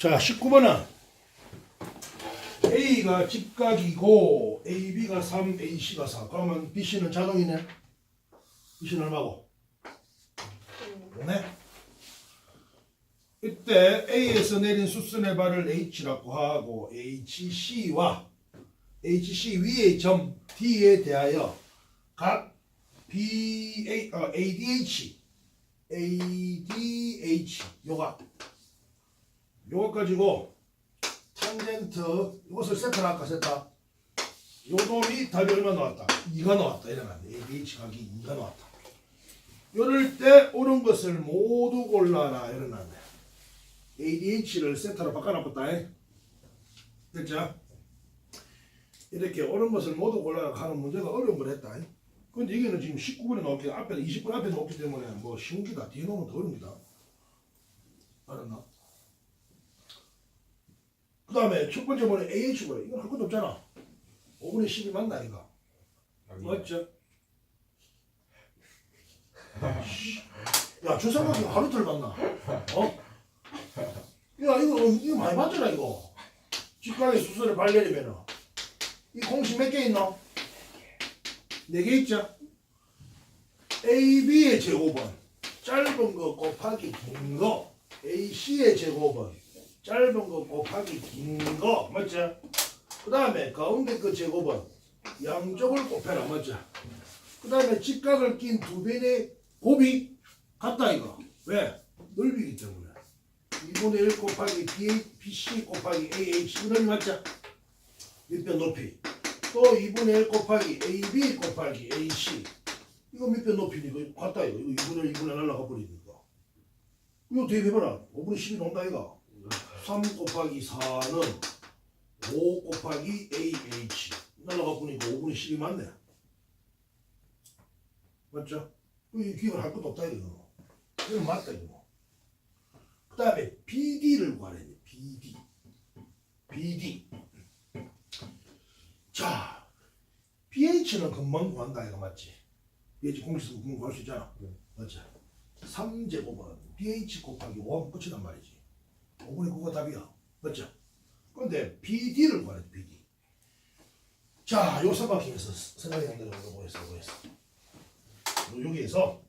자, 19번은 A가 직각이고 AB가 3, AC가 4. 그러면 BC는 자동이네. BC는 얼마고? 네. 이때 A에서 내린 수순의 발을 H라고 하고 HC와 HC 위의 점 D에 대하여 각 BA, 어, ADH, ADH 요가 요거 가지고 탄젠트 이것을 세트를 할까 세타 요 놈이 답이 얼마 나왔다 2가 나왔다 이러면. ADH 각이 2가 나왔다 이럴 때 옳은 것을 모두 골라라 이러면. ADH를 세타로 바꿔놨다 됐죠? 이렇게 옳은 것을 모두 골라라 하는 문제가 어려운 걸 했다 근데 이게는 지금 19분에 나왔기 앞에 20분 앞에 나왔기 때문에 뭐 쉬운 기다 뒤에 놓으면 더 어렵니다 알았나? 그 다음에 첫 번째 번에 AH 거래. 이건 할 것도 없잖아. 5분의 10이 맞나, 이거? 맞죠? 야, 저 사람이 하루 이틀 봤나? 어? 야, 이거, 이거 많이 봤잖아, 이거. 직각의 수술을 발견이면은. 이 공식 몇 개 있나? 네개 있죠? AB의 제곱은 짧은 거 곱하기 긴 거, AC의 제곱은 짧은 거 곱하기 긴 거 맞죠? 그 다음에 가운데 그 제곱은 양쪽을 곱해라 맞죠? 그 다음에 직각을 낀 두 변의 곱이 같다 이거 왜? 넓이기 때문에 2분의 1 곱하기 BA, BC 곱하기 AH 이놈이 맞죠? 밑변 높이 또 2분의 1 곱하기 AB 곱하기 AC 이거 밑변 높이니까 이거 같다 이거 이거 2분의 1 2분의 1 날라가 버리니까 이거 대입해봐라 5분의 10이 나온다 이거 3 곱하기 4는 5 곱하기 AH 날라가 보니까 5분의 10이 맞네 맞죠? 이 기억을 할 것도 없다 이거 이건 맞다 이거 그 다음에 BD를 구하래 BD BD 자 pH는 금방 구한다 이거 맞지? pH 공식에서 금방 구할 수 있잖아 네. 맞지? 3제곱은 pH 곱하기 5하면 끝이란 말이지 5분의 9가 답이야. 맞죠? 근데 BD를 구하래, BD. 자, 요 삼각형에서 생각이 안거 뭐였어, 뭐였어. 요- 여기에서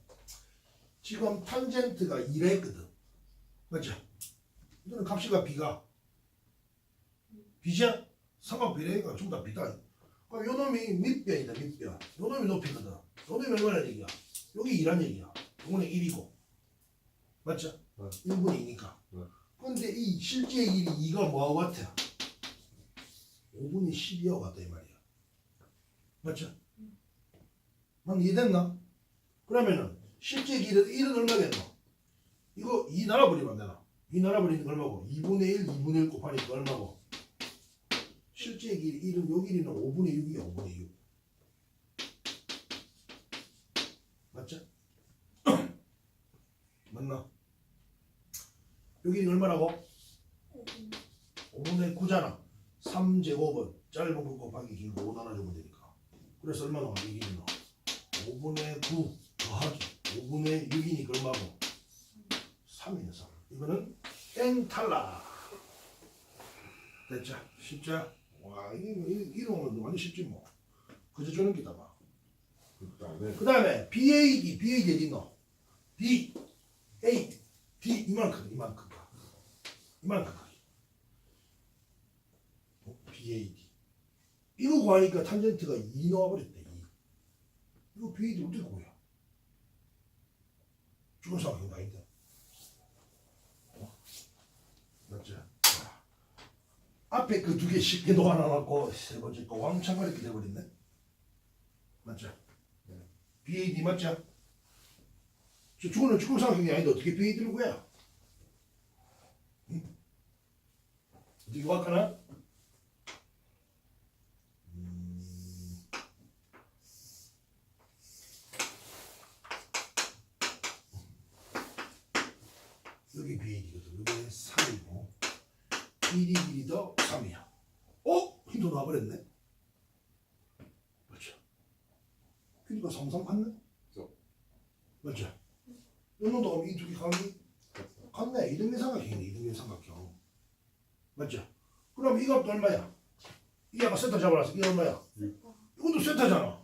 지금 탄젠트가 2랬거든. 맞죠? 이거는 값이가 B가 B죠? 삼각 비례가 전부 다 B다. 그럼 요 놈이 밑변이다, 밑변. 요 놈이 높이거든. 요 놈이 얼마나 얘기야? 여기 2란 얘기야. 요거는 1이고. 맞죠? 네. 1분의 2니까. 네. 근데 이 실제 길이 2가 뭐하고 같아? 5분의 12하고 같다 이 말이야. 맞죠? 난 이해됐나? 그러면은 실제 길은 1은 얼마겠노? 이거 2 날아버리면 안 되나? 2 날아버리는 거 얼마고? 2분의 1, 2분의 1 곱하니까 얼마고? 실제 길이 1은 요 길이는 5분의 6이야 5분의 6 맞죠? 맞나? 여기 얼마라고? 5분의 9잖아. 3제곱은 짧은 거 곱하기 긴 거 5 나눠주면 되니까. 그래서 얼마 나와? 이게 나와. 5분의 9 더하기 5분의 6이니까 얼마고? 3이네 3. 이거는 땡 탈락. 됐죠? 쉽죠? 와 이게 뭐, 이- 이름은 완전 쉽지 뭐. 그저 주는 기다 봐. 그다음에 그 다음에 BAD, BAD 어디 있노? B, A, D 이만큼, 이만큼 가. 이만큼 가. 어, BAD. 이거 구하니까 탄젠트가 2 나와버렸대, 2. 이거 BAD 어떻게 구해? 죽은 상황이 아닌데. 어? 맞지? 자, 앞에 그 두 개 쉽게 놓아놔놓고 세 번째 거 왕창 가리게 돼버렸네. 맞죠? BAD 맞죠? 저 죽어는 죽은 상황이 아닌데 어떻게 BAD를 구해? 구할까나? 음. 여기 BAD거든. 여기 3이고 BD 길이도 3이야. 어? 힌트 나와버렸네? 그렇죠. 그러니까 삼삼 같네? 맞죠? 연호도 이두 개 감이 같네. 이등변 삼각형이네. 이등변 삼각형. 맞죠? 그럼 이 값도 얼마야? 이게 아까 세타 잡아놨어. 이게 얼마야? 이것도 세타잖아.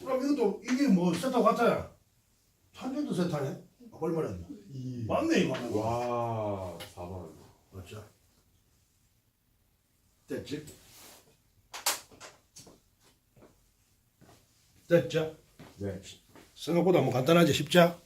그럼 이것도 이게 뭐 세타 같아야? 탄젠도 세타네? 아까 얼마였나? 이. 맞네 이거. 와 4번. 맞죠? 됐지? 됐죠? 네. 생각보다 뭐 간단하지 쉽죠?